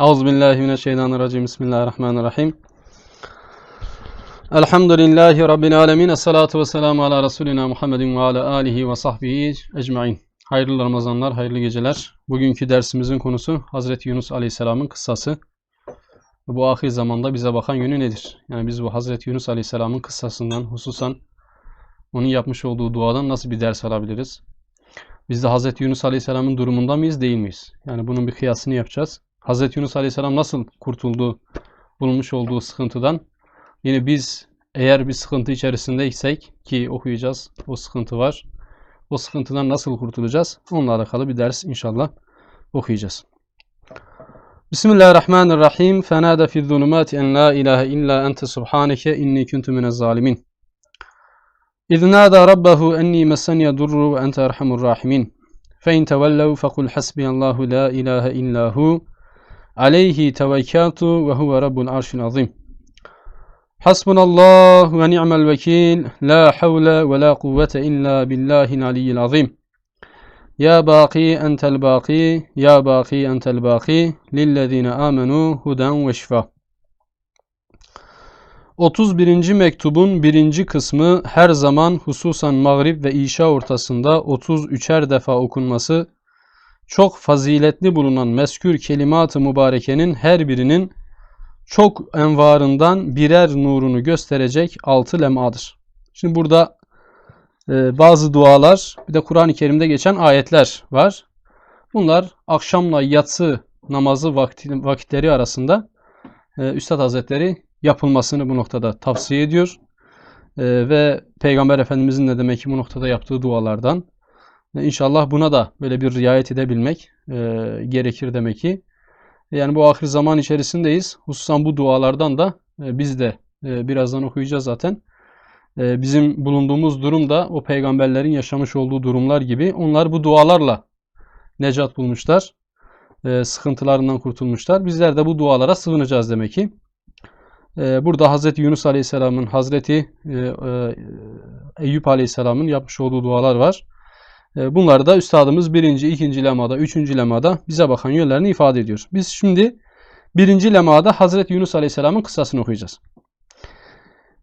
Euzubillahimineşşeytanirracim. Bismillahirrahmanirrahim. Elhamdülillahi Rabbil alemin. Esselatu vesselamu ala Resulina Muhammedin ve ala alihi ve sahbihi ecmain. Hayırlı Ramazanlar, hayırlı geceler. Bugünkü dersimizin konusu Hazreti Yunus Aleyhisselam'ın kıssası. Bu ahir zamanda bize bakan yönü nedir? Yani biz bu Hazreti Yunus Aleyhisselam'ın kıssasından, hususan onun yapmış olduğu duadan nasıl bir ders alabiliriz? Biz de Hazreti Yunus Aleyhisselam'ın durumunda mıyız, değil miyiz? Yani bunun bir kıyasını yapacağız. Hazreti Yunus Aleyhisselam nasıl kurtuldu bulunmuş olduğu sıkıntıdan? Yine biz eğer bir sıkıntı içerisindeysek ki okuyacağız o sıkıntı var. O sıkıntıdan nasıl kurtulacağız? Onunla alakalı bir ders inşallah okuyacağız. Bismillahirrahmanirrahim. Fenada fi zulumati en la ilahe illa ente subhaneke inni kuntu minez zalimin. İz nada rabbahu enni messenye durru ve ente erhamur rahimin. Fe in tevellev fekul hasbiyallahu la ilahe illa hu. Aleyhi tevekkaltu ve huve rabbul arşil azim. Hasbunallah ve ni'mel vekil. La havle ve la kuvvete illa billahil aliyyil azim. Ya baki entel baki, ya baki entel baki, lillezine amenu huden ve şifa. 31. mektubun birinci kısmı her zaman hususan mağrib ve işa ortasında 33'er defa okunması çok faziletli bulunan meskür kelimat-ı mübarekenin her birinin çok envarından birer nurunu gösterecek altı lemadır. Şimdi burada e, bazı dualar bir de Kur'an-ı Kerim'de geçen ayetler var. Bunlar akşamla yatsı namazı vakti, vakitleri arasında e, Üstad Hazretleri yapılmasını bu noktada tavsiye ediyor. E, ve Peygamber Efendimizin de demek ki bu noktada yaptığı dualardan İnşallah buna da böyle bir riayet edebilmek e, gerekir demek ki. Yani bu ahir zaman içerisindeyiz. Hususan bu dualardan da e, biz de e, birazdan okuyacağız zaten. E, bizim bulunduğumuz durum da o peygamberlerin yaşamış olduğu durumlar gibi. Onlar bu dualarla necat bulmuşlar. E, sıkıntılarından kurtulmuşlar. Bizler de bu dualara sığınacağız demek ki. E, burada Hazreti Yunus Aleyhisselam'ın, Hazreti e, e, Eyüp Aleyhisselam'ın yapmış olduğu dualar var. E, bunları da üstadımız birinci, ikinci lemada, üçüncü lemada bize bakan yönlerini ifade ediyor. Biz şimdi birinci lemada Hazreti Yunus Aleyhisselam'ın kıssasını okuyacağız.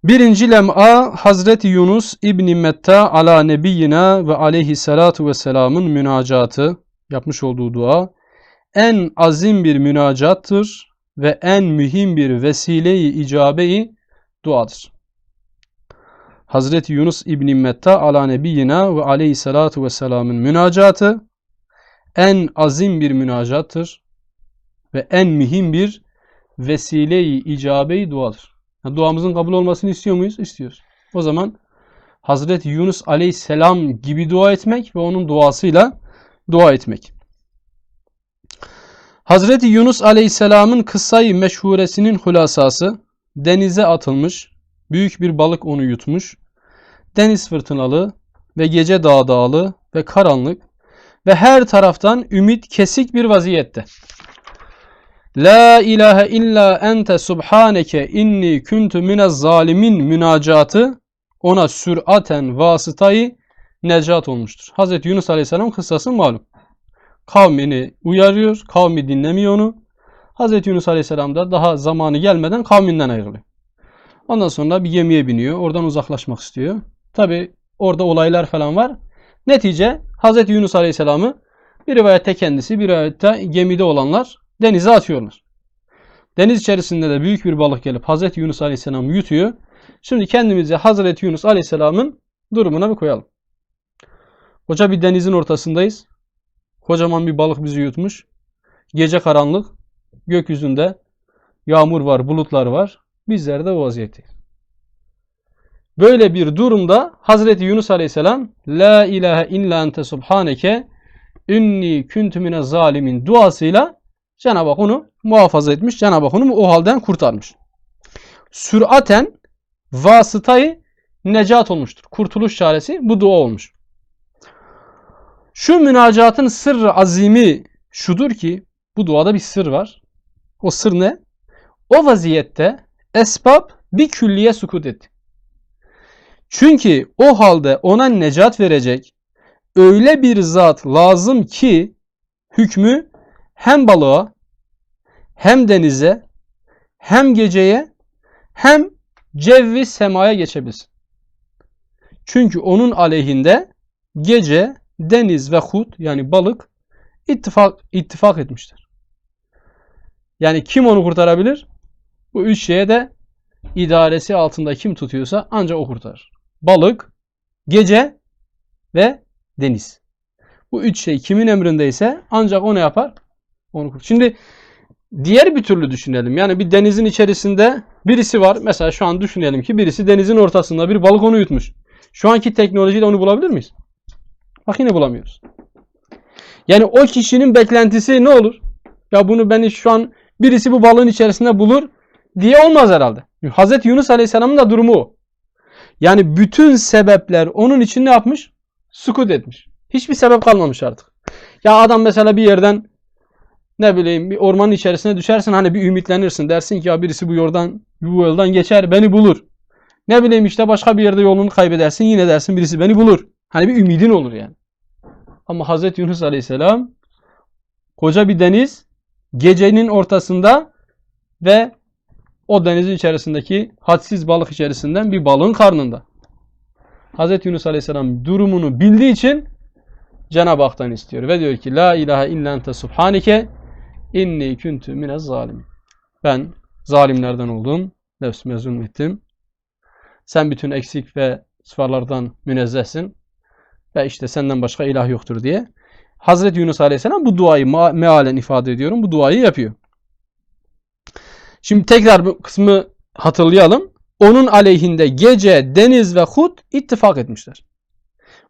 Birinci lem'a Hazreti Yunus İbni Metta ala nebiyyina ve aleyhissalatu vesselamın münacatı yapmış olduğu dua en azim bir münacattır ve en mühim bir vesile-i icabe-i duadır. Hazreti Yunus İbni Metta ala nebiyyina ve aleyhissalatu vesselamın münacatı en azim bir münacattır ve en mühim bir vesile-i icabe-i duadır. Yani duamızın kabul olmasını istiyor muyuz? İstiyoruz. O zaman Hazreti Yunus aleyhisselam gibi dua etmek ve onun duasıyla dua etmek. Hazreti Yunus aleyhisselamın kıssayı meşhuresinin hulasası denize atılmış, büyük bir balık onu yutmuş, deniz fırtınalı ve gece dağdağlı ve karanlık ve her taraftan ümit kesik bir vaziyette. La ilahe illa ente subhaneke inni kuntu minez zalimin münacatı ona süraten vasıtayı necat olmuştur. Hazreti Yunus Aleyhisselam kıssası malum. Kavmini uyarıyor, kavmi dinlemiyor onu. Hazreti Yunus Aleyhisselam da daha zamanı gelmeden kavminden ayrılıyor. Ondan sonra bir gemiye biniyor, oradan uzaklaşmak istiyor. Tabi orada olaylar falan var. Netice Hz. Yunus Aleyhisselam'ı bir rivayette kendisi bir rivayette gemide olanlar denize atıyorlar. Deniz içerisinde de büyük bir balık gelip Hz. Yunus Aleyhisselam'ı yutuyor. Şimdi kendimizi Hz. Yunus Aleyhisselam'ın durumuna bir koyalım. Koca bir denizin ortasındayız. Kocaman bir balık bizi yutmuş. Gece karanlık. Gökyüzünde yağmur var, bulutlar var. Bizler de o vaziyetteyiz. Böyle bir durumda Hazreti Yunus Aleyhisselam La ilahe illa ente subhaneke inni kuntu mine zalimin duasıyla Cenab-ı Hak onu muhafaza etmiş. Cenab-ı Hak onu o halden kurtarmış. Süraten vasıtayı necat olmuştur. Kurtuluş çaresi bu dua olmuş. Şu münacatın sırrı azimi şudur ki bu duada bir sır var. O sır ne? O vaziyette esbab bir külliye sukut etti. Çünkü o halde ona necat verecek öyle bir zat lazım ki hükmü hem balığa hem denize hem geceye hem cevvi semaya geçebilsin. Çünkü onun aleyhinde gece, deniz ve hut yani balık ittifak ittifak etmiştir. Yani kim onu kurtarabilir? Bu üç şeye de idaresi altında kim tutuyorsa ancak o kurtarır. Balık, gece ve deniz. Bu üç şey kimin emrindeyse ancak o ne yapar? Onu kurtarır. Şimdi diğer bir türlü düşünelim. Yani bir denizin içerisinde birisi var. Mesela şu an düşünelim ki birisi denizin ortasında bir balık onu yutmuş. Şu anki teknolojiyle onu bulabilir miyiz? Bak yine bulamıyoruz. Yani o kişinin beklentisi ne olur? Ya bunu beni şu an birisi bu balığın içerisinde bulur diye olmaz herhalde. Hazreti Yunus Aleyhisselam'ın da durumu o. Yani bütün sebepler onun için ne yapmış? Sukut etmiş. Hiçbir sebep kalmamış artık. Ya adam mesela bir yerden ne bileyim bir ormanın içerisine düşersin hani bir ümitlenirsin. Dersin ki ya birisi bu yoldan bu yoldan geçer beni bulur. Ne bileyim işte başka bir yerde yolunu kaybedersin yine dersin birisi beni bulur. Hani bir ümidin olur yani. Ama Hazreti Yunus Aleyhisselam koca bir deniz gecenin ortasında ve o denizin içerisindeki hadsiz balık içerisinden bir balığın karnında. Hazreti Yunus Aleyhisselam durumunu bildiği için Cenab-ı Hak'tan istiyor ve diyor ki La ilahe illa ente subhanike inni kuntu minez zalimin. Ben zalimlerden oldum. Nefsime zulmettim. Sen bütün eksik ve sıfalardan münezzehsin. Ve işte senden başka ilah yoktur diye. Hazreti Yunus Aleyhisselam bu duayı mealen ifade ediyorum. Bu duayı yapıyor. Şimdi tekrar bu kısmı hatırlayalım. Onun aleyhinde gece, deniz ve hut ittifak etmişler.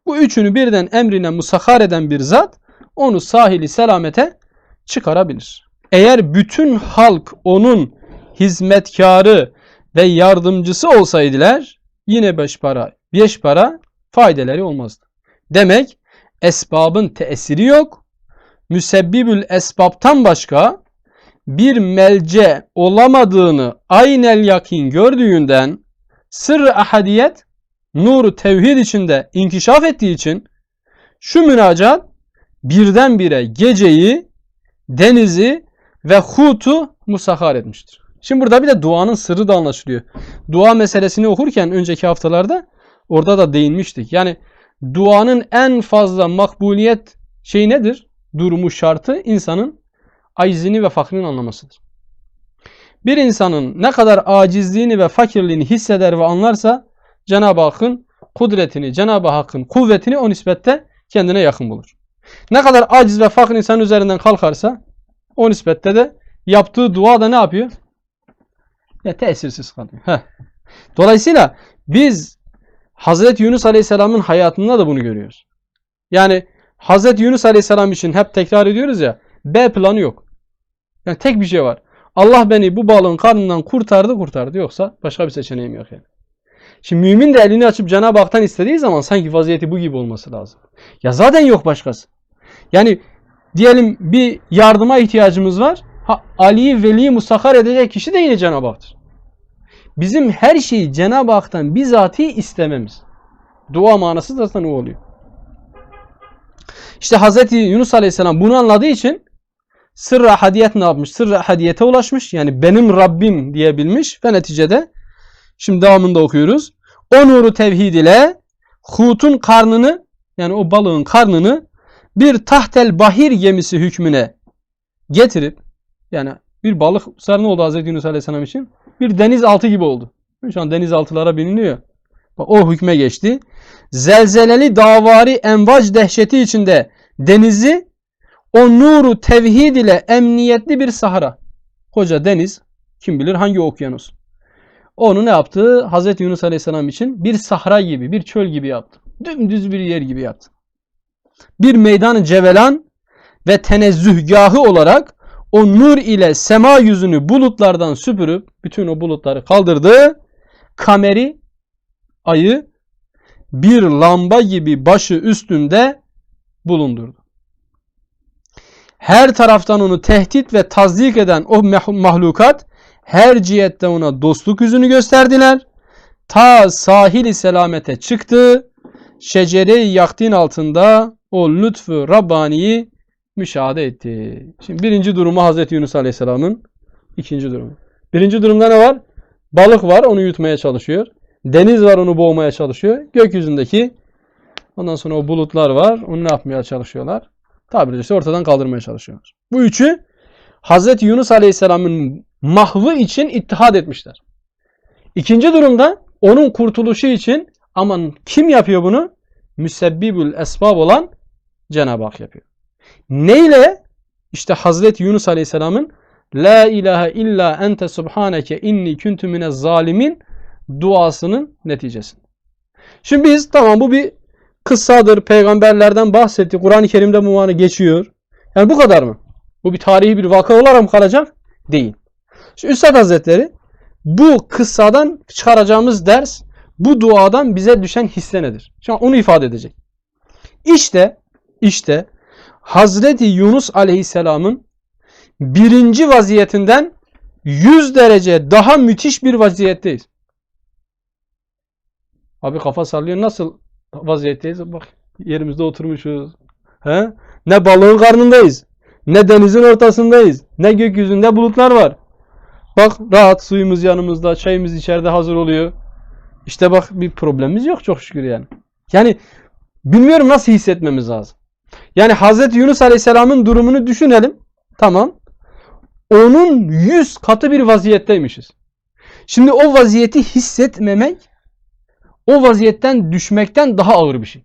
Bu üçünü birden emrine musahhar eden bir zat onu sahili selamete çıkarabilir. Eğer bütün halk onun hizmetkarı ve yardımcısı olsaydılar yine beş para, beş para faydeleri olmazdı. Demek esbabın tesiri yok. Müsebbibül esbabtan başka bir melce olamadığını aynel yakin gördüğünden sırrı ahadiyet nuru tevhid içinde inkişaf ettiği için şu münacat birdenbire geceyi, denizi ve hutu musahhar etmiştir. Şimdi burada bir de duanın sırrı da anlaşılıyor. Dua meselesini okurken önceki haftalarda orada da değinmiştik. Yani duanın en fazla makbuliyet şey nedir? Durumu şartı insanın acizini ve fakrini anlamasıdır. Bir insanın ne kadar acizliğini ve fakirliğini hisseder ve anlarsa Cenab-ı Hakk'ın kudretini, Cenab-ı Hakk'ın kuvvetini o nispette kendine yakın bulur. Ne kadar aciz ve fakir insan üzerinden kalkarsa o nispette de yaptığı dua da ne yapıyor? Ya tesirsiz kalıyor. Heh. Dolayısıyla biz Hazreti Yunus Aleyhisselam'ın hayatında da bunu görüyoruz. Yani Hazreti Yunus Aleyhisselam için hep tekrar ediyoruz ya B planı yok. Yani tek bir şey var. Allah beni bu balığın karnından kurtardı kurtardı. Yoksa başka bir seçeneğim yok yani. Şimdi mümin de elini açıp Cenab-ı Hak'tan istediği zaman sanki vaziyeti bu gibi olması lazım. Ya zaten yok başkası. Yani diyelim bir yardıma ihtiyacımız var. Ali'yi veli musakar edecek kişi de yine Cenab-ı Hak'tır. Bizim her şeyi Cenab-ı Hak'tan bizatihi istememiz. Dua manası zaten o oluyor. İşte Hz. Yunus Aleyhisselam bunu anladığı için sırrı hadiyet ne yapmış? Sırrı hadiyete ulaşmış. Yani benim Rabbim diyebilmiş ve neticede şimdi devamında okuyoruz. O nuru tevhid ile hutun karnını yani o balığın karnını bir tahtel bahir gemisi hükmüne getirip yani bir balık sarı ne oldu Hazreti Yunus Aleyhisselam için? Bir denizaltı gibi oldu. Şu an denizaltılara biniliyor. Bak o hükme geçti. Zelzeleli davari envac dehşeti içinde denizi o nuru tevhid ile emniyetli bir sahara. Koca deniz kim bilir hangi okyanus. Onu ne yaptı? Hazreti Yunus Aleyhisselam için bir sahra gibi, bir çöl gibi yaptı. Dümdüz bir yer gibi yaptı. Bir meydan cevelan ve tenezzühgahı olarak o nur ile sema yüzünü bulutlardan süpürüp bütün o bulutları kaldırdı. Kameri, ayı bir lamba gibi başı üstünde bulundurdu. Her taraftan onu tehdit ve tazdik eden o mahlukat her cihette ona dostluk yüzünü gösterdiler. Ta sahili selamete çıktı. Şecere-i yaktin altında o lütfu Rabbani'yi müşahede etti. Şimdi birinci durumu Hazreti Yunus Aleyhisselam'ın İkinci durum. Birinci durumda ne var? Balık var onu yutmaya çalışıyor. Deniz var onu boğmaya çalışıyor. Gökyüzündeki ondan sonra o bulutlar var. Onu ne yapmaya çalışıyorlar? Tabiri caizse ortadan kaldırmaya çalışıyorlar. Bu üçü Hazreti Yunus Aleyhisselam'ın mahvı için ittihad etmişler. İkinci durumda onun kurtuluşu için aman kim yapıyor bunu? Müsebbibül esbab olan Cenab-ı Hak yapıyor. Neyle? İşte Hazreti Yunus Aleyhisselam'ın La ilahe illa ente subhaneke inni kuntu minez zalimin duasının neticesi. Şimdi biz tamam bu bir kıssadır. Peygamberlerden bahsetti. Kur'an-ı Kerim'de bu manı geçiyor. Yani bu kadar mı? Bu bir tarihi bir vaka olarak mı kalacak? Değil. Şimdi Üstad Hazretleri bu kıssadan çıkaracağımız ders bu duadan bize düşen hisse nedir? Şimdi onu ifade edecek. İşte işte Hazreti Yunus Aleyhisselam'ın birinci vaziyetinden 100 derece daha müthiş bir vaziyetteyiz. Abi kafa sallıyor. Nasıl vaziyetteyiz? Bak yerimizde oturmuşuz. He? Ne balığın karnındayız. Ne denizin ortasındayız. Ne gökyüzünde bulutlar var. Bak rahat suyumuz yanımızda. Çayımız içeride hazır oluyor. İşte bak bir problemimiz yok çok şükür yani. Yani bilmiyorum nasıl hissetmemiz lazım. Yani Hazreti Yunus Aleyhisselam'ın durumunu düşünelim. Tamam. Onun yüz katı bir vaziyetteymişiz. Şimdi o vaziyeti hissetmemek o vaziyetten düşmekten daha ağır bir şey.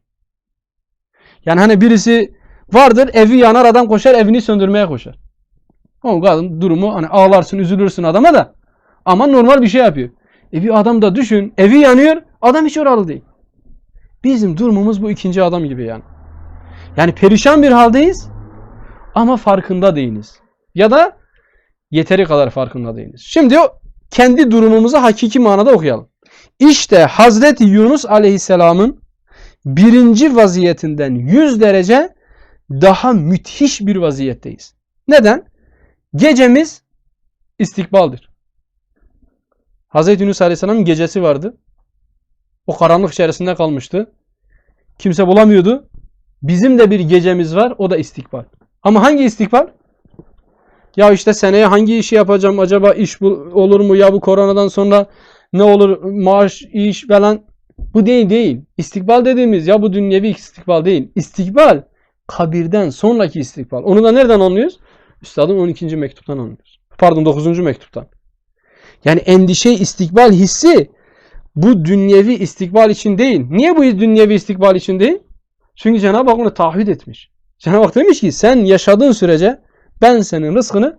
Yani hani birisi vardır evi yanar adam koşar evini söndürmeye koşar. O kadın durumu hani ağlarsın üzülürsün adama da ama normal bir şey yapıyor. E bir adam da düşün evi yanıyor adam hiç oralı değil. Bizim durumumuz bu ikinci adam gibi yani. Yani perişan bir haldeyiz ama farkında değiliz. Ya da yeteri kadar farkında değiliz. Şimdi kendi durumumuzu hakiki manada okuyalım. İşte Hazreti Yunus Aleyhisselam'ın birinci vaziyetinden 100 derece daha müthiş bir vaziyetteyiz. Neden? Gecemiz istikbaldir. Hazreti Yunus Aleyhisselam'ın gecesi vardı. O karanlık içerisinde kalmıştı. Kimse bulamıyordu. Bizim de bir gecemiz var. O da istikbal. Ama hangi istikbal? Ya işte seneye hangi işi yapacağım? Acaba iş bu, olur mu? Ya bu koronadan sonra ne olur? Maaş, iş falan. Bu değil değil. İstikbal dediğimiz ya bu dünyevi istikbal değil. İstikbal kabirden sonraki istikbal. Onu da nereden anlıyoruz? Üstadın 12. mektuptan anlıyoruz. Pardon 9. mektuptan. Yani endişe istikbal hissi bu dünyevi istikbal için değil. Niye bu dünyevi istikbal için değil? Çünkü Cenab-ı Hak onu taahhüt etmiş. Cenab-ı Hak demiş ki sen yaşadığın sürece ben senin rızkını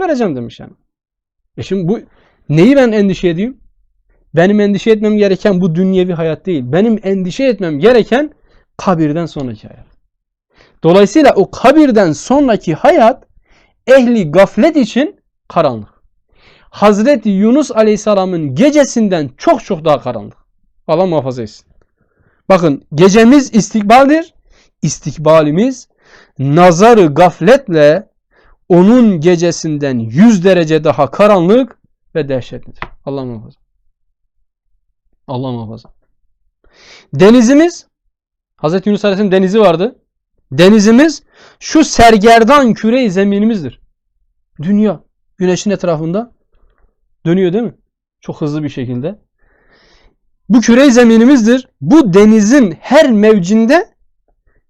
vereceğim demiş yani. E şimdi bu neyi ben endişe edeyim? Benim endişe etmem gereken bu dünyevi hayat değil. Benim endişe etmem gereken kabirden sonraki hayat. Dolayısıyla o kabirden sonraki hayat ehli gaflet için karanlık. Hazreti Yunus Aleyhisselam'ın gecesinden çok çok daha karanlık. Allah muhafaza etsin. Bakın gecemiz istikbaldir. İstikbalimiz nazarı gafletle onun gecesinden yüz derece daha karanlık ve dehşetlidir. Allah muhafaza. Allah muhafaza. Denizimiz Hazreti Yunus Aleyhisselam denizi vardı. Denizimiz şu sergerdan küre zeminimizdir. Dünya güneşin etrafında dönüyor değil mi? Çok hızlı bir şekilde. Bu küre zeminimizdir. Bu denizin her mevcinde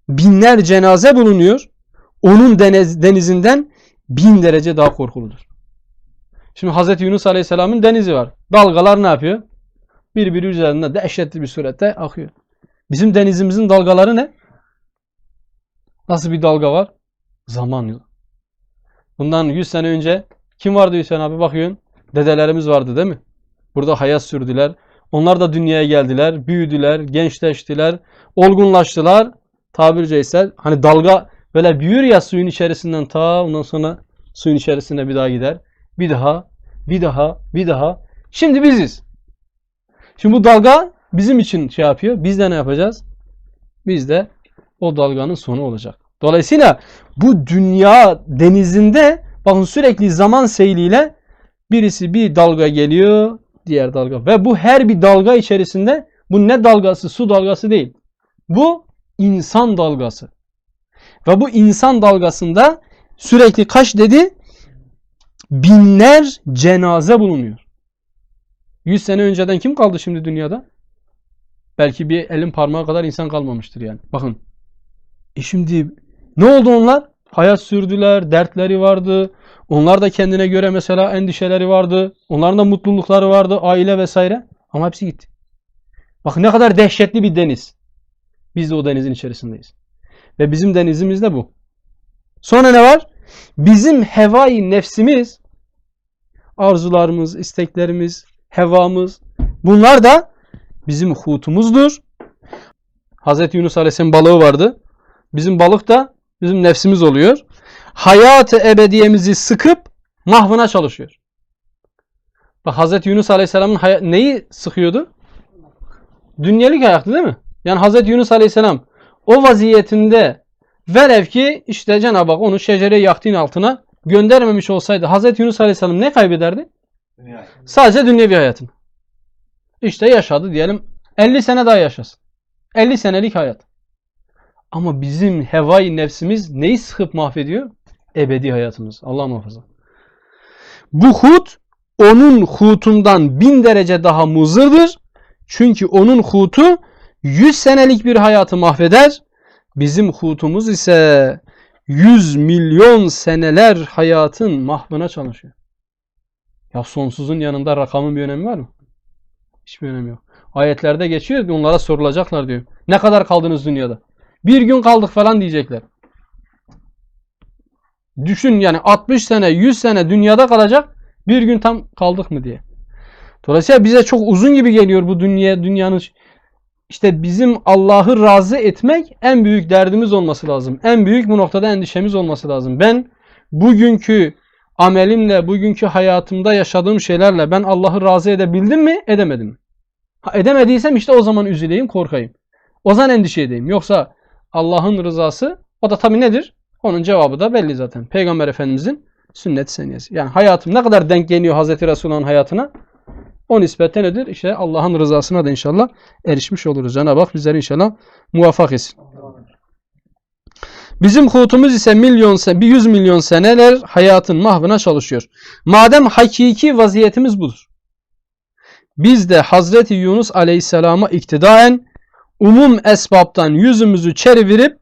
binler cenaze bulunuyor. Onun deniz, denizinden bin derece daha korkuludur. Şimdi Hazreti Yunus Aleyhisselam'ın denizi var. Dalgalar ne yapıyor? Birbiri üzerinde dehşetli bir surette akıyor. Bizim denizimizin dalgaları ne? Nasıl bir dalga var? Zaman yılı. Bundan 100 sene önce kim vardı Hüseyin abi bakıyorsun? Dedelerimiz vardı değil mi? Burada hayat sürdüler. Onlar da dünyaya geldiler, büyüdüler, gençleştiler, olgunlaştılar. Tabiri caizse hani dalga böyle büyür ya suyun içerisinden ta ondan sonra suyun içerisine bir daha gider. Bir daha, bir daha, bir daha. Şimdi biziz. Şimdi bu dalga bizim için şey yapıyor. Biz de ne yapacağız? Biz de o dalganın sonu olacak. Dolayısıyla bu dünya denizinde bakın sürekli zaman seyliyle birisi bir dalga geliyor, diğer dalga. Ve bu her bir dalga içerisinde bu ne dalgası? Su dalgası değil. Bu insan dalgası. Ve bu insan dalgasında sürekli kaç dedi? binler cenaze bulunuyor. 100 sene önceden kim kaldı şimdi dünyada? Belki bir elin parmağı kadar insan kalmamıştır yani. Bakın. E şimdi ne oldu onlar? Hayat sürdüler, dertleri vardı. Onlar da kendine göre mesela endişeleri vardı. Onların da mutlulukları vardı, aile vesaire. Ama hepsi gitti. Bak ne kadar dehşetli bir deniz. Biz de o denizin içerisindeyiz. Ve bizim denizimiz de bu. Sonra ne var? Bizim hevai nefsimiz, arzularımız, isteklerimiz, hevamız bunlar da bizim hutumuzdur. Hazreti Yunus Aleyhisselam balığı vardı. Bizim balık da bizim nefsimiz oluyor. Hayatı ebediyemizi sıkıp mahvına çalışıyor. Bak Hazreti Yunus Aleyhisselam'ın neyi sıkıyordu? Dünyelik hayatı değil mi? Yani Hazreti Yunus Aleyhisselam o vaziyetinde velev ki işte Cenab-ı Hak onu şecere yaktığın altına göndermemiş olsaydı Hazreti Yunus Aleyhisselam ne kaybederdi? Dünya. Sadece dünyevi hayatını. İşte yaşadı diyelim 50 sene daha yaşasın. 50 senelik hayat. Ama bizim hevai nefsimiz neyi sıkıp mahvediyor? Ebedi hayatımız. Allah muhafaza. Bu hut onun hutundan bin derece daha muzırdır. Çünkü onun hutu 100 senelik bir hayatı mahveder. Bizim hutumuz ise 100 milyon seneler hayatın mahvına çalışıyor. Ya sonsuzun yanında rakamın bir önemi var mı? Hiçbir önemi yok. Ayetlerde geçiyor onlara sorulacaklar diyor. Ne kadar kaldınız dünyada? Bir gün kaldık falan diyecekler. Düşün yani 60 sene 100 sene dünyada kalacak bir gün tam kaldık mı diye. Dolayısıyla bize çok uzun gibi geliyor bu dünya dünyanın işte bizim Allah'ı razı etmek en büyük derdimiz olması lazım. En büyük bu noktada endişemiz olması lazım. Ben bugünkü amelimle, bugünkü hayatımda yaşadığım şeylerle ben Allah'ı razı edebildim mi, edemedim mi? Ha, edemediysem işte o zaman üzüleyim, korkayım. O zaman endişe edeyim. Yoksa Allah'ın rızası o da tabii nedir? Onun cevabı da belli zaten. Peygamber Efendimizin sünnet seniyesi. Yani hayatım ne kadar denk geliyor Hazreti Resulullah'ın hayatına? O nispetle nedir? İşte Allah'ın rızasına da inşallah erişmiş oluruz. Cenab-ı Hak bizleri inşallah muvaffak etsin. Bizim hutumuz ise milyon bir yüz milyon seneler hayatın mahvına çalışıyor. Madem hakiki vaziyetimiz budur. Biz de Hazreti Yunus Aleyhisselam'a iktidaen umum esbaptan yüzümüzü çevirip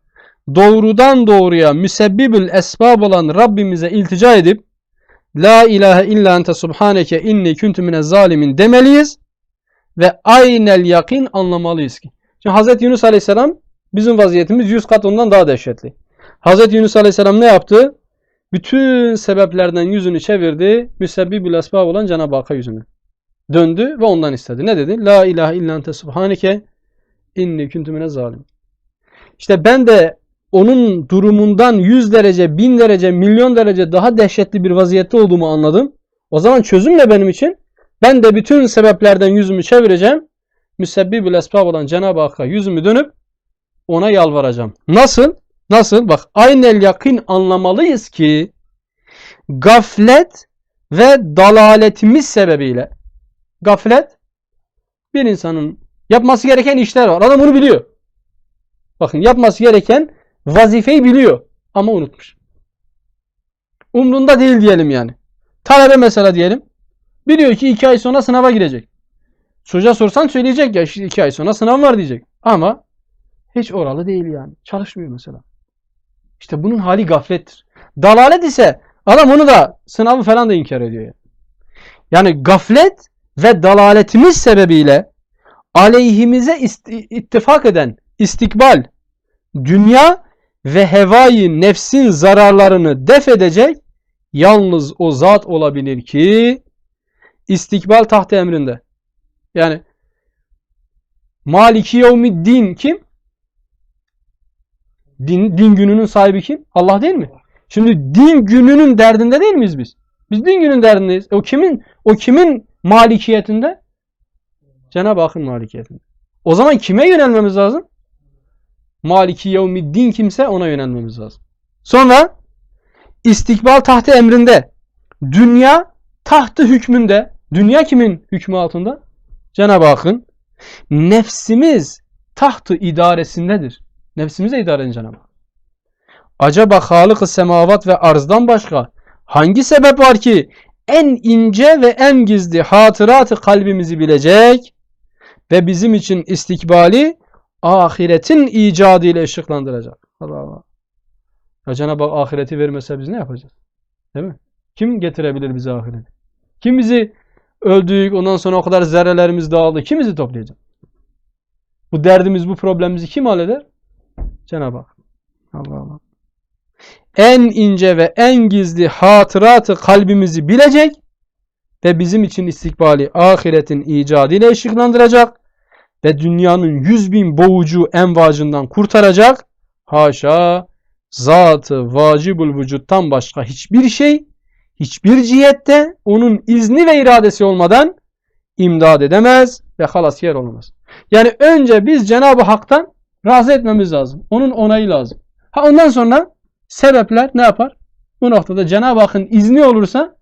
doğrudan doğruya müsebbibül esbab olan Rabbimize iltica edip La ilahe illa ente subhaneke inni kuntu minez zalimin demeliyiz ve aynel yakin anlamalıyız ki. Şimdi Hazreti Yunus Aleyhisselam bizim vaziyetimiz 100 kat ondan daha dehşetli. Hazreti Yunus Aleyhisselam ne yaptı? Bütün sebeplerden yüzünü çevirdi. Müsebbibül esbab olan Cenab-ı Hakk'a yüzünü. Döndü ve ondan istedi. Ne dedi? La ilahe illa ente subhaneke inni kuntu minez zalim. İşte ben de onun durumundan 100 derece, 1000 derece, milyon derece daha dehşetli bir vaziyette olduğumu anladım. O zaman çözüm ne benim için? Ben de bütün sebeplerden yüzümü çevireceğim. Müsebbibül esbab olan Cenab-ı Hakk'a yüzümü dönüp ona yalvaracağım. Nasıl? Nasıl? Bak aynel yakin anlamalıyız ki gaflet ve dalaletimiz sebebiyle gaflet bir insanın yapması gereken işler var. Adam bunu biliyor. Bakın yapması gereken vazifeyi biliyor ama unutmuş. Umrunda değil diyelim yani. Talebe mesela diyelim. Biliyor ki iki ay sonra sınava girecek. Çocuğa sorsan söyleyecek ya işte iki ay sonra sınav var diyecek. Ama hiç oralı değil yani. Çalışmıyor mesela. İşte bunun hali gaflettir. Dalalet ise adam onu da sınavı falan da inkar ediyor. Yani, gaflet ve dalaletimiz sebebiyle aleyhimize ittifak eden istikbal, dünya ve hevai nefsin zararlarını def edecek yalnız o zat olabilir ki istikbal taht emrinde. Yani Maliki Yevmiddin kim? Din, din gününün sahibi kim? Allah değil mi? Şimdi din gününün derdinde değil miyiz biz? Biz din günün derdindeyiz. O kimin? O kimin malikiyetinde? Cenab-ı Hakk'ın malikiyetinde. O zaman kime yönelmemiz lazım? Maliki Yevmiddin kimse ona yönelmemiz lazım. Sonra istikbal tahtı emrinde. Dünya tahtı hükmünde. Dünya kimin hükmü altında? Cenab-ı Hakk'ın. Nefsimiz tahtı idaresindedir. Nefsimize idare edin Cenab-ı Hak. Acaba Halık-ı semavat ve arzdan başka Hangi sebep var ki en ince ve en gizli hatıratı kalbimizi bilecek ve bizim için istikbali ahiretin icadı ile ışıklandıracak. Allah Allah. Ya Cenab-ı Hak ahireti vermese biz ne yapacağız? Değil mi? Kim getirebilir bize ahireti? Kim bizi öldük ondan sonra o kadar zerrelerimiz dağıldı. Kim bizi toplayacak? Bu derdimiz, bu problemimizi kim halleder? Cenab-ı Hak. Allah Allah. En ince ve en gizli hatıratı kalbimizi bilecek ve bizim için istikbali ahiretin icadıyla ışıklandıracak ve dünyanın yüz bin boğucu envacından kurtaracak. Haşa zatı vacibul vücuttan başka hiçbir şey hiçbir cihette onun izni ve iradesi olmadan imdad edemez ve halas yer olamaz. Yani önce biz Cenab-ı Hak'tan razı etmemiz lazım. Onun onayı lazım. Ha ondan sonra sebepler ne yapar? Bu noktada Cenab-ı Hakk'ın izni olursa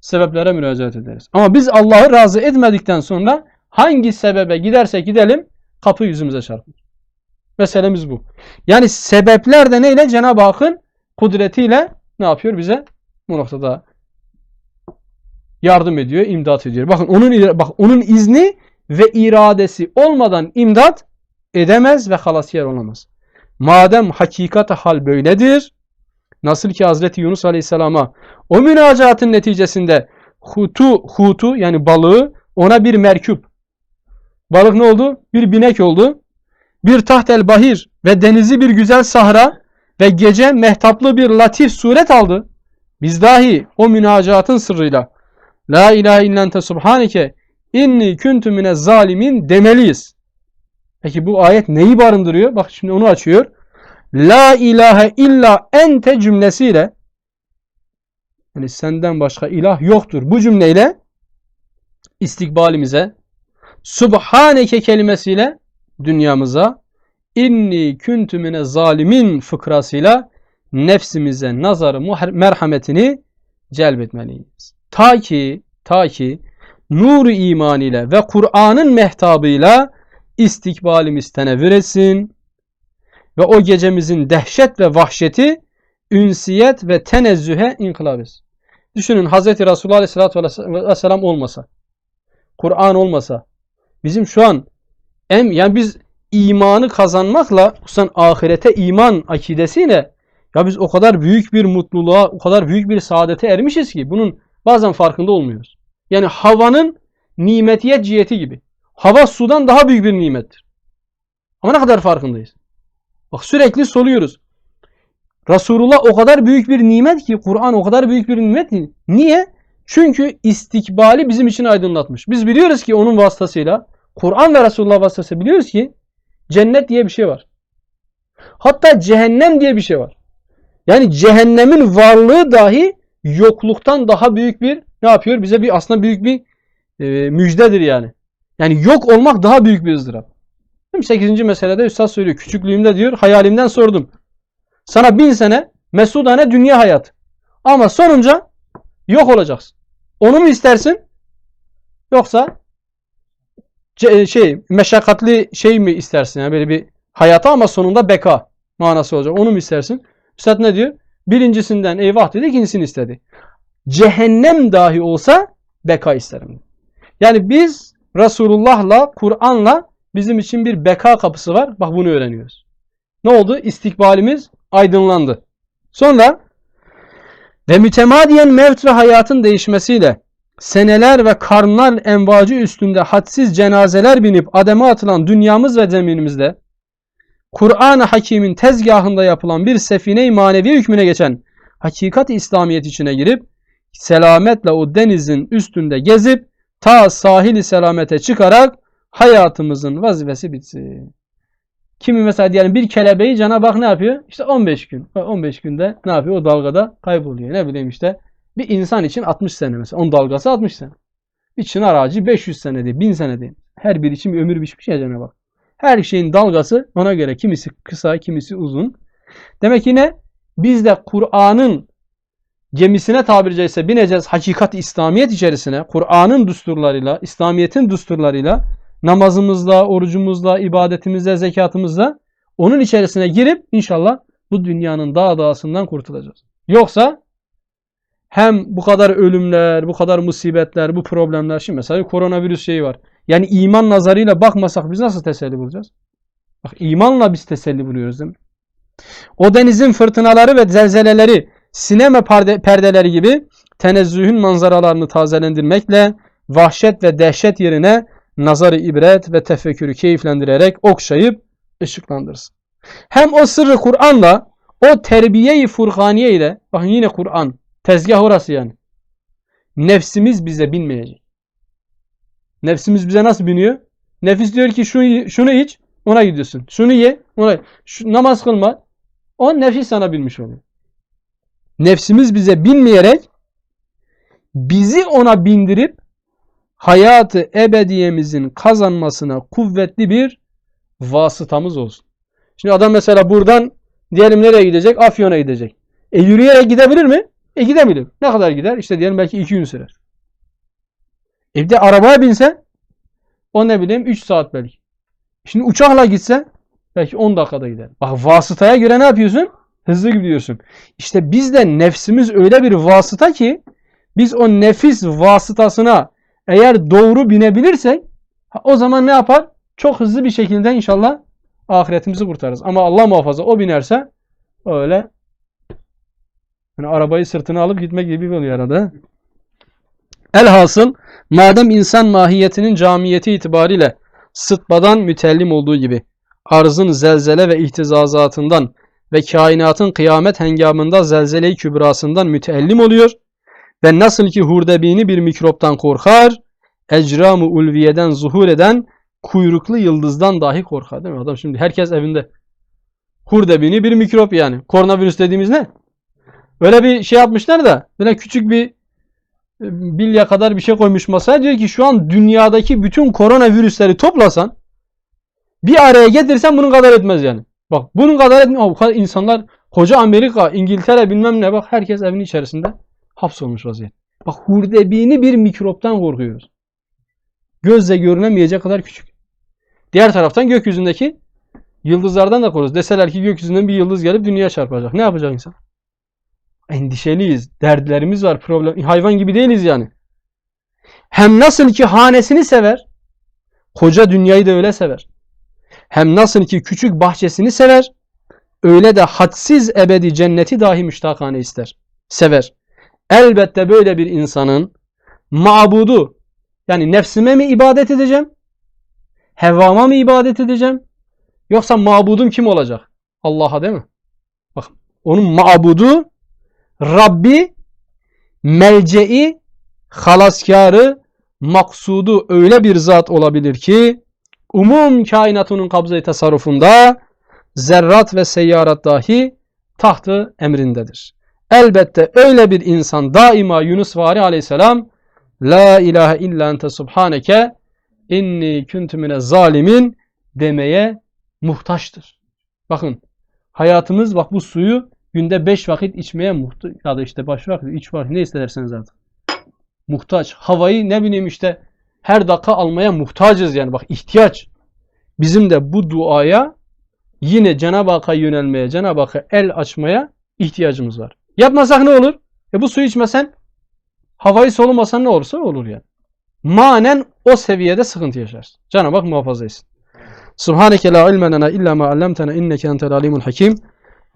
sebeplere müracaat ederiz. Ama biz Allah'ı razı etmedikten sonra hangi sebebe gidersek gidelim kapı yüzümüze çarpar. Meselemiz bu. Yani sebepler de neyle? Cenab-ı Hakk'ın kudretiyle ne yapıyor bize? Bu noktada yardım ediyor, imdat ediyor. Bakın onun bak onun izni ve iradesi olmadan imdat edemez ve halas yer olamaz. Madem hakikat hal böyledir, nasıl ki Hazreti Yunus Aleyhisselam'a o münacatın neticesinde hutu, hutu yani balığı ona bir merküp. Balık ne oldu? Bir binek oldu. Bir tahtel bahir ve denizi bir güzel sahra ve gece mehtaplı bir latif suret aldı. Biz dahi o münacatın sırrıyla La ilahe illente subhaneke inni kuntu mine zalimin demeliyiz. Peki bu ayet neyi barındırıyor? Bak şimdi onu açıyor. La ilahe illa ente cümlesiyle yani senden başka ilah yoktur. Bu cümleyle istikbalimize Subhaneke kelimesiyle dünyamıza inni kuntu mine zalimin fıkrasıyla nefsimize nazarı merhametini celbetmeliyiz. Ta ki ta ki nuru iman ile ve Kur'an'ın mehtabıyla istikbalimiz tenevvür etsin ve o gecemizin dehşet ve vahşeti ünsiyet ve tenezzühe inkılap etsin. Düşünün Hz. Resulullah Aleyhisselatü Vesselam olmasa, Kur'an olmasa, bizim şu an em yani biz imanı kazanmakla hususan ahirete iman akidesiyle ya biz o kadar büyük bir mutluluğa, o kadar büyük bir saadete ermişiz ki bunun bazen farkında olmuyoruz. Yani havanın nimetiyet ciheti gibi. Hava sudan daha büyük bir nimettir. Ama ne kadar farkındayız. Bak sürekli soruyoruz. Resulullah o kadar büyük bir nimet ki, Kur'an o kadar büyük bir nimet ki. Niye? Çünkü istikbali bizim için aydınlatmış. Biz biliyoruz ki onun vasıtasıyla, Kur'an ve Resulullah vasıtasıyla biliyoruz ki cennet diye bir şey var. Hatta cehennem diye bir şey var. Yani cehennemin varlığı dahi yokluktan daha büyük bir ne yapıyor? Bize bir aslında büyük bir e, müjdedir yani. Yani yok olmak daha büyük bir ızdırap. 8. meselede Üstad söylüyor. Küçüklüğümde diyor hayalimden sordum. Sana bin sene mesudane dünya hayat. Ama sonunca yok olacaksın. Onu mu istersin? Yoksa şey meşakkatli şey mi istersin? Yani böyle bir hayata ama sonunda beka manası olacak. Onu mu istersin? Üstad ne diyor? Birincisinden eyvah dedi, ikincisini istedi. Cehennem dahi olsa beka isterim. Yani biz Resulullah'la, Kur'an'la bizim için bir beka kapısı var. Bak bunu öğreniyoruz. Ne oldu? İstikbalimiz aydınlandı. Sonra ve mütemadiyen mevt ve hayatın değişmesiyle seneler ve karnlar envacı üstünde hadsiz cenazeler binip ademe atılan dünyamız ve zeminimizde Kur'an-ı Hakim'in tezgahında yapılan bir sefine-i manevi hükmüne geçen hakikat İslamiyet içine girip selametle o denizin üstünde gezip ta sahili selamete çıkarak hayatımızın vazifesi bitsin. Kimi mesela diyelim bir kelebeği Cenab-ı Hak ne yapıyor? İşte 15 gün. 15 günde ne yapıyor? O dalgada kayboluyor. Ne bileyim işte bir insan için 60 sene mesela. Onun dalgası 60 sene. Bir çınar ağacı 500 sene değil, 1000 sene değil. Her bir için bir ömür biçmiş ya Cenab-ı Hak. Her şeyin dalgası ona göre kimisi kısa, kimisi uzun. Demek ki ne? Biz de Kur'an'ın gemisine tabiri caizse bineceğiz hakikat İslamiyet içerisine. Kur'an'ın düsturlarıyla, İslamiyet'in düsturlarıyla namazımızla, orucumuzla, ibadetimizle, zekatımızla onun içerisine girip inşallah bu dünyanın dağ dağısından kurtulacağız. Yoksa hem bu kadar ölümler, bu kadar musibetler, bu problemler. Şimdi mesela koronavirüs şeyi var. Yani iman nazarıyla bakmasak biz nasıl teselli bulacağız? Bak imanla biz teselli buluyoruz değil mi? O denizin fırtınaları ve zelzeleleri sinema perde- perdeleri gibi tenezzühün manzaralarını tazelendirmekle vahşet ve dehşet yerine nazarı ibret ve tefekkürü keyiflendirerek okşayıp ışıklandırsın. Hem o sırrı Kur'an'la o terbiye-i furkaniye ile bakın yine Kur'an tezgah orası yani. Nefsimiz bize binmeyecek. Nefsimiz bize nasıl biniyor? Nefis diyor ki şunu, şunu iç ona gidiyorsun. Şunu ye ona şu, namaz kılma. O nefis sana binmiş oluyor. Nefsimiz bize binmeyerek bizi ona bindirip hayatı ebediyemizin kazanmasına kuvvetli bir vasıtamız olsun. Şimdi adam mesela buradan diyelim nereye gidecek? Afyon'a gidecek. E yürüyerek gidebilir mi? E gidebilir. Ne kadar gider? İşte diyelim belki 2 gün sürer. E bir arabaya binse o ne bileyim 3 saat belki. Şimdi uçakla gitse belki 10 dakikada gider. Bak vasıtaya göre ne yapıyorsun? Hızlı gidiyorsun. İşte bizde nefsimiz öyle bir vasıta ki biz o nefis vasıtasına eğer doğru binebilirsek o zaman ne yapar? Çok hızlı bir şekilde inşallah ahiretimizi kurtarırız. Ama Allah muhafaza o binerse öyle yani arabayı sırtına alıp gitmek gibi oluyor arada. Elhasıl madem insan mahiyetinin camiyeti itibariyle sıtmadan mütellim olduğu gibi arzın zelzele ve ihtizazatından ve kainatın kıyamet hengamında zelzele-i kübrasından müteellim oluyor ve nasıl ki hurdebini bir mikroptan korkar, ecram-ı ulviyeden zuhur eden kuyruklu yıldızdan dahi korkar değil mi? Adam şimdi herkes evinde. Hurdebini bir mikrop yani. Koronavirüs dediğimiz ne? Öyle bir şey yapmışlar da böyle küçük bir e, bilya kadar bir şey koymuş masaya. Diyor ki şu an dünyadaki bütün koronavirüsleri toplasan bir araya getirsen bunun kadar etmez yani. Bak bunun kadar etmez. Bu kadar insanlar koca Amerika, İngiltere bilmem ne bak herkes evin içerisinde hapsolmuş vaziyet. Bak hurdebini bir mikroptan korkuyoruz. Gözle görünemeyecek kadar küçük. Diğer taraftan gökyüzündeki yıldızlardan da koruruz. Deseler ki gökyüzünden bir yıldız gelip dünyaya çarpacak. Ne yapacak insan? Endişeliyiz. Dertlerimiz var. Problem. Hayvan gibi değiliz yani. Hem nasıl ki hanesini sever. Koca dünyayı da öyle sever. Hem nasıl ki küçük bahçesini sever. Öyle de hadsiz ebedi cenneti dahi müştakane ister. Sever. Elbette böyle bir insanın mabudu yani nefsime mi ibadet edeceğim? Hevama mı ibadet edeceğim? Yoksa mabudum kim olacak? Allah'a değil mi? Bak onun mabudu Rabbi melce'i halaskarı maksudu öyle bir zat olabilir ki umum kainatının kabzayı tasarrufunda zerrat ve seyyarat dahi tahtı emrindedir. Elbette öyle bir insan daima Yunus Vari aleyhisselam La ilahe illa ente subhaneke inni kuntu mine zalimin demeye muhtaçtır. Bakın hayatımız bak bu suyu günde beş vakit içmeye muhtaç ya da işte baş vakit iç vakit ne isterseniz artık. Muhtaç. Havayı ne bileyim işte her dakika almaya muhtacız yani bak ihtiyaç. Bizim de bu duaya yine Cenab-ı Hakk'a yönelmeye, Cenab-ı Hakk'a el açmaya ihtiyacımız var. Yapmasak ne olur? E bu suyu içmesen havayı solumasan ne olursa olur yani. Manen o seviyede sıkıntı yaşarsın. Cenab-ı Hak muhafaza etsin. Subhaneke la ilme illa ma allamtena inneke entel alimul hakim.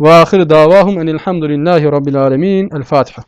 Ve ahir davahum enilhamdülillahi rabbil alemin. El Fatiha.